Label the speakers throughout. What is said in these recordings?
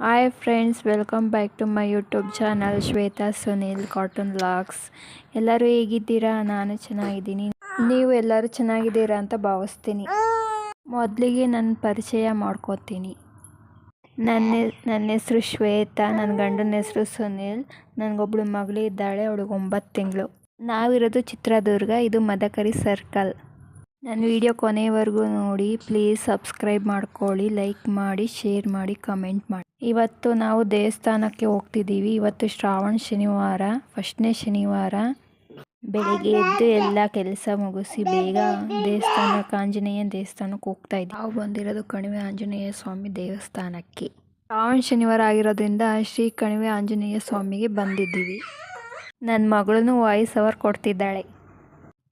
Speaker 1: Hi friends welcome back to my YouTube channel Shweta Sunil cotton locks ಎಲ್ಲರೂ ಹೇಗಿದ್ದೀರಾ? ನಾನು ಚೆನ್ನಾಗಿದ್ದೀನಿ. ನೀವು ಎಲ್ಲರೂ ಚೆನ್ನಾಗಿದ್ದೀರಾ ಅಂತ ಭಾವಿಸ್ತೀನಿ. ಮೊದಲಿಗೆ ನನ್ನ ಪರಿಚಯ ಮಾಡ್ಕೋತೀನಿ. ನನ್ನ ನನ್ನ ಹೆಸರು ಶ್ವೇತಾ ನನ್ನ ಗಂಡನ ಹೆಸರು ಸುನಿಲ್. ನನಗೊಬ್ಳು ಮಗಳಿದ್ದಾಳೆ ಅವಳಿಗೆ ಒಂಬತ್ತು ತಿಂಗಳು. ನಾವಿರೋದು ಚಿತ್ರದುರ್ಗ, ಇದು ಮದಕರಿ ಸರ್ಕಲ್. ನನ್ನ ವಿಡಿಯೋ ಕೊನೆವರೆಗೂ ನೋಡಿ, ಪ್ಲೀಸ್ ಸಬ್ಸ್ಕ್ರೈಬ್ ಮಾಡ್ಕೊಳ್ಳಿ, ಲೈಕ್ ಮಾಡಿ, ಶೇರ್ ಮಾಡಿ, ಕಮೆಂಟ್ ಮಾಡಿ. ಇವತ್ತು ನಾವು ದೇವಸ್ಥಾನಕ್ಕೆ ಹೋಗ್ತಿದ್ದೀವಿ. ಇವತ್ತು ಶ್ರಾವಣ ಶನಿವಾರ, ಫಸ್ಟ್ನೇ ಶನಿವಾರ. ಬೆಳಿಗ್ಗೆ ಎದ್ದು ಎಲ್ಲ ಕೆಲಸ ಮುಗಿಸಿ ಬೇಗ ದೇವಸ್ಥಾನಕ್ಕೆ ಆಂಜನೇಯ ದೇವಸ್ಥಾನಕ್ಕೆ ಹೋಗ್ತಾ ಇದ್ದೀವಿ ನಾವು ಬಂದಿರೋದು ಕಣಿವೆ ಆಂಜನೇಯ ಸ್ವಾಮಿ ದೇವಸ್ಥಾನಕ್ಕೆ. ಶ್ರಾವಣ ಶನಿವಾರ ಆಗಿರೋದ್ರಿಂದ ಶ್ರೀ ಕಣಿವೆ ಆಂಜನೇಯ ಸ್ವಾಮಿಗೆ ಬಂದಿದ್ದೀವಿ. ನನ್ನ ಮಗಳೂ ವಾಯ್ಸ್ ಅವರ್ ಕೊಡ್ತಿದ್ದಾಳೆ.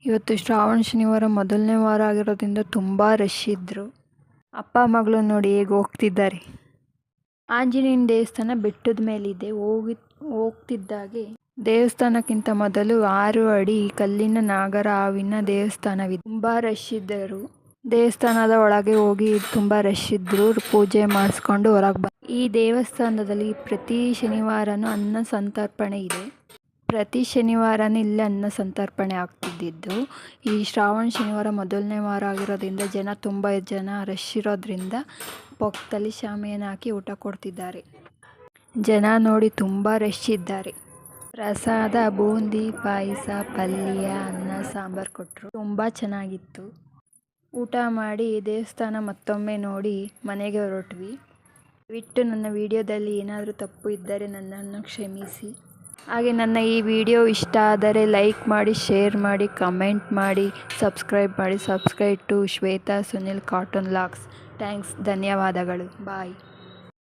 Speaker 1: ಇವತ್ತು ಶ್ರಾವಣ ಶನಿವಾರ ಮೊದಲನೇ ವಾರ ಆಗಿರೋದ್ರಿಂದ ತುಂಬ ರಶ್ ಇದ್ದರು ಅಪ್ಪ, ಮಗಳು ನೋಡಿ ಹೇಗೆ ಹೋಗ್ತಿದ್ದಾರೆ. ಆಂಜನೇಯನ ದೇವಸ್ಥಾನ ಬೆಟ್ಟದ ಮೇಲಿದೆ. ಹೋಗಿ, ಹೋಗ್ತಿದ್ದಾಗೆ. ದೇವಸ್ಥಾನಕ್ಕಿಂತ ಮೊದಲು ಆರು ಅಡಿ ಕಲ್ಲಿನ ನಾಗರ ಹಾವಿನ ದೇವಸ್ಥಾನವಿದೆ. ತುಂಬಾ ರಶ್ ಇದ್ದರು. ದೇವಸ್ಥಾನದ ಒಳಗೆ ಹೋಗಿ ತುಂಬಾ ರಶ್ ಇದ್ರು ಪೂಜೆ ಮಾಡಿಸ್ಕೊಂಡು ಹೊರಗೆ ಬ ಈ ದೇವಸ್ಥಾನದಲ್ಲಿ ಪ್ರತಿ ಶನಿವಾರನೂ ಅನ್ನ ಸಂತರ್ಪಣೆ ಇದೆ. ಪ್ರತಿ ಶನಿವಾರನೇ ಇಲ್ಲಿ ಅನ್ನ ಸಂತರ್ಪಣೆ ಆಗ್ತಿದ್ದಿದ್ದು, ಈ ಶ್ರಾವಣ ಶನಿವಾರ ಮೊದಲನೇ ವಾರ ಆಗಿರೋದ್ರಿಂದ ಜನ ತುಂಬ ಜನ ರಶ್ ಇರೋದ್ರಿಂದ ಪಕ್ಕದಲ್ಲಿ ಶಾಮಿಯನ್ನು ಹಾಕಿ ಊಟ ಕೊಡ್ತಿದ್ದಾರೆ. ಜನ ನೋಡಿ ತುಂಬ ರಶ್ ಇದ್ದಾರೆ. ಪ್ರಸಾದ, ಬೂಂದಿ, ಪಾಯಸ, ಪಲ್ಯ, ಅನ್ನ, ಸಾಂಬಾರು ಕೊಟ್ಟರು ತುಂಬ ಚೆನ್ನಾಗಿತ್ತು. ಊಟ ಮಾಡಿ ದೇವಸ್ಥಾನ ಮತ್ತೊಮ್ಮೆ ನೋಡಿ ಮನೆಗೆ ಹೊರಟ್ವಿ. ಬಿಟ್ಟು ನನ್ನ ವಿಡಿಯೋದಲ್ಲಿ ಏನಾದರೂ ತಪ್ಪು ಇದ್ದರೆ ನನ್ನನ್ನು ಕ್ಷಮಿಸಿ. ಹಾಗೆ ನನ್ನ ಈ ವಿಡಿಯೋ ಇಷ್ಟ ಆದರೆ ಲೈಕ್ ಮಾಡಿ, ಶೇರ್ ಮಾಡಿ, ಕಮೆಂಟ್ ಮಾಡಿ, ಸಬ್ಸ್ಕ್ರೈಬ್ ಮಾಡಿ. Subscribe to Shweta Sunil cotton locks. Thanks. ಧನ್ಯವಾದಗಳು. ಬಾಯ್.